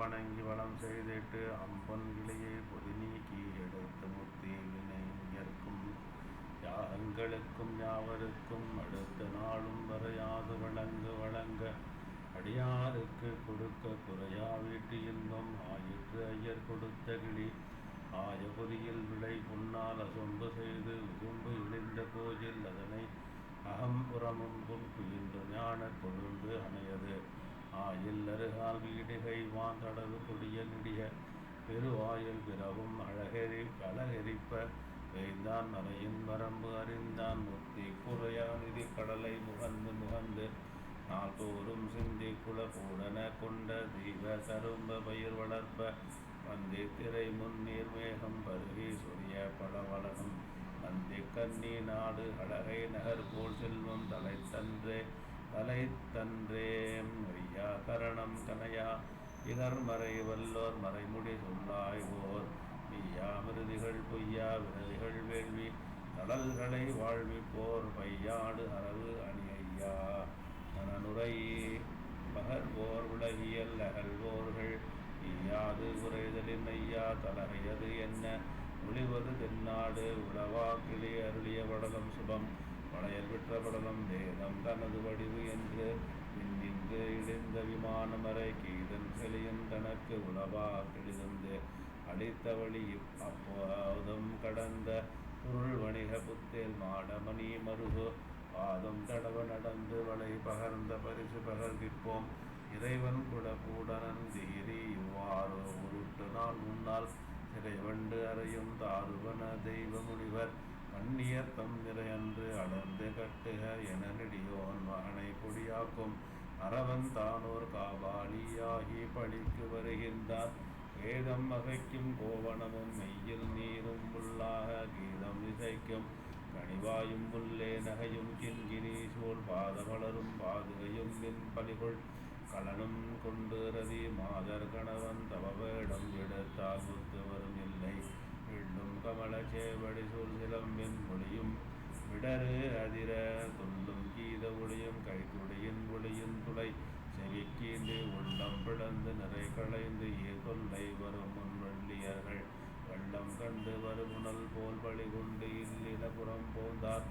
வணங்கி வளம் செய்திட்டு அம்பன் கிளையை பொதி நீக்கி எடுத்து முத்தி வினைஞர்க்கும் யாங்களுக்கும் யாவருக்கும் அடுத்த நாளும் வரையாது வழங்க வழங்க. அடியாருக்கு கொடுக்க குறையா வீட்டு இன்பம் ஆயிற்று ஐயர் கொடுத்த கிளி. ஆய பொதியில் விளை புன்னால் அசொம்பு செய்து விசும்பு இழிந்த கோயில் அதனை அகம்புறமும் புன் குயின்று ஞான கொழுந்து அணையது. ஆயில் அருகால் வீடுகை வாந்தடவு கொடிய நெடிய பெருவாயில் பிறவும் அழகெரி அழகெரிப்ப வேய்ந்தான் மறையின் வரம்பு அறிந்தான் முத்தி குறையாநிதி கடலை முகந்து முகந்து நாள்தோறும் சிந்தி குலபூடன கொண்ட தீப கரும்ப பயிர் வளர்ப்ப வந்தி திரை முன்னீர் மேகம் பருகி சுரிய படவளகம் வந்தி கன்னி நாடு அழகை நகர் போல் செல்வம் தலைத்தன்றே தலைத்தன்றே ஐயா கரணம் கனையா இகர் மறை வல்லோர் மறைமுடி சொல்லாய்வோர் மெய்யா மிருதிகள் பொய்யா விரதிகள் வேள்வி. கடல்களை வாழ்விப்போர் பையாடு அரவு அணி ஐயா மனனுரை பகர்வோர் உலகியல் அகழ்வோர்கள். ஈயாது குறைதலின் ஐயா தலகையது என்ன? ஒளிவது தென்னாடு உளவா கிளி அருளிய வடலம் சுபம். வளையல் பெற்ற படலம் வேதம் தனது வடிவு என்று விண்ணின்று இழிந்த விமானமறை கீதன் செலியன் தனக்கு உளவா கிழிதந்து அளித்த வழி அப்போதும் கடந்த பொருள் வணிக புத்தேல் மாடமணி மருகு. பாதம் தடவ நடந்து வளை பகர்ந்த பரிசு பகர்கிப்போம் இறைவன் குட கூடனன் தீரி இவ்வாறு உருட்டு நாள் முன்னால் சிறைவண்டு அறையும் தாருவன தெய்வ முனிவர். கண்ணியர் தம் நிறையன்று கட்டுக என நெடியோன் மகனை பொடியாக்கும் அரவன் தானோர் காபாலியாகி பழிக்கு வருகின்றார். வேதம் வகைக்கும் கோவணமும் மெய்யில் நீரும் உள்ளாக கீதம் இசைக்கும் கனிவாயும் புல்லே நகையும் கிண்கினி சூழ் பாதமலரும் பாதுகையும் மின் பலிகொள் கலனும் கொண்டு ரதி மாதர் கணவன் தவவேடம் எடுத்தால் முத்து வரும் இல்லை. விண்ணும் கமல சேவடி சூழ் சிலம்பின் விடரு அதிர. சொல்லும் கீத ஒளியும் கைக்குடையின் ஒளியும் துளை. செவிக்கீண்டு உள்ளம் பிளந்து நிறை களைந்து ஈர் கொல்லை வரும் முன்வள்ளியர்கள் வெள்ளம் கண்டு வருமுனல் போல் பலி கொண்டு இல்லிடபுறம் போந்தார்.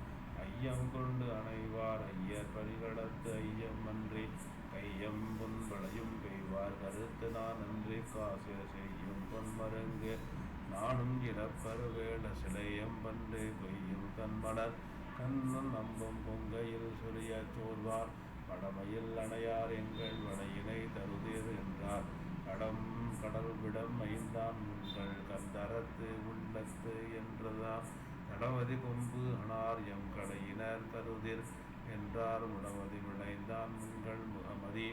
ஐயம் கொண்டு அணைவார் ஐயர் பரிகளத்து ஐயம் அன்றி. கையம் புண்பளையும் பெய்வார் கருத்து நான் அன்றி. காசு செய்யும் பொன்மருங்கு நானும் இடப்பருவேள சிலையம் பன்று கொய்யும் தன்மலர் கண்ணன் நம்பும் பொங்கையில் சுரிய சோர்வார் படமையில் அணையார் எங்கள் வடையினை தருதீர் என்றார். கடம் கடல் விடம் ஐந்தான் உங்கள் கந்தரத்து உள்ளத்து என்றதாம். கடவதி கொம்பு அனார் எம் கடையினர் கருதிர் என்றார். உடவதி விளைந்தான் உங்கள் முகமதி.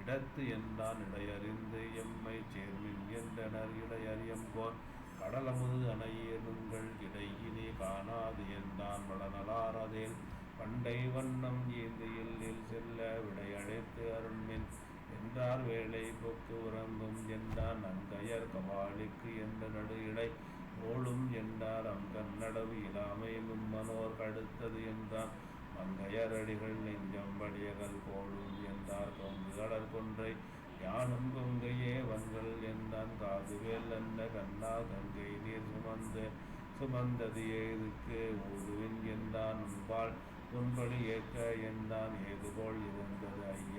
இடத்து என்றான் இடையறிந்து எம்மை சேர்மின் என்றனர் இடையறியம் போர் அடலமுது அணையேனுங்கள் இடையினே காணாது என்றான் வளநலாரதேல் பண்டை வண்ணம் ஏந்தியில் செல்ல விடையழைத்து அருண்மின். என்றார் வேலை போக்கு உறங்கும் என்றான் அங்கையர் கபாலிக்கு என்ற நடு இடை. ஓடும் என்றார் அங்கன் நடவு இலாமை மும்மனோர் கடுத்தது என்றான். மங்கையர் அடிகள் நெஞ்சம் வடியகள் போடும் என்றார் கொங்கு கடற்கொன்றை யானும் கொங்கையே வன்கள் என்றார் காதுவேல் கண்ணா கங்கை நீர் சுமந்து சுமந்தது ஏதுக்கு ஊதுவின் என்றான் உன்பால் உன்படி ஏற்க என்றான் ஏதுபோல் இருந்தது ஐய.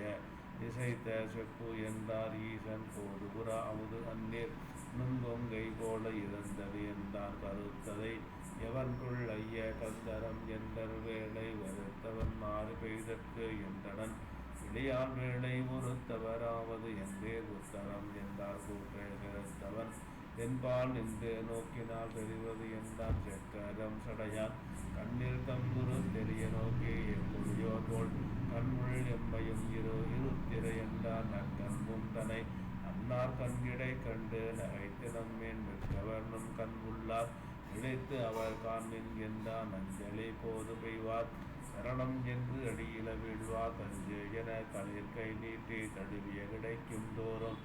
இசைத்த செப்பு என்றார் ஈசன் போதுபுறா அமுது அந்நீர் நுங்கொங்கை போல இருந்தது என்றான் கருத்ததை எவன்குள் ஐய கந்தரம் என்றர் வேளை வருத்தவன் மாறு பெய்தற்கு என்றனன். இளையான் வேளை ஒருத்தவராவது என்றே உத்தரம் என்றார் கூற்றை கருத்தவன் என்பால் நின்று நோக்கினால் தெரிவது என்றான் செக்கரம் சடையான். கண்ணில் தம்புரு தெரிய நோக்கி எம்முழியோ போல். கண்முள் எம்மையும் இரு இருத்திரை என்றான் நற்கன்பும் தனை அன்னார் கண்கிடை கண்டு நகைத்து நம்மேன் மிக்கவர்னும் கண் உள்ளார் இழைத்து அவர் காண்மின் என்றான் அஞ்சலி போது பெய்வார். சரணம் என்று அடியில வீழ்வார் தஞ்சு என களிர் கை நீட்டி தடுவிய கிடைக்கும் தோறும்.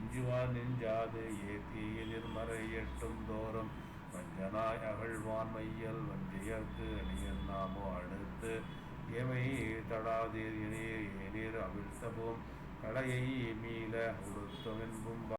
எஞ்சுவார் நெஞ்சாது ஏத்தியில் இருமறை எட்டும் தோறும் வஞ்சனாய் அகழ்வான் மையல் வஞ்சியர்க்கு அணியல் நாமோ அடுத்து எமை தடாதீர் இனீர் ஏனீர் அவிழ்த்தபோம் கடையை மீள உடுத்தும் என்பும்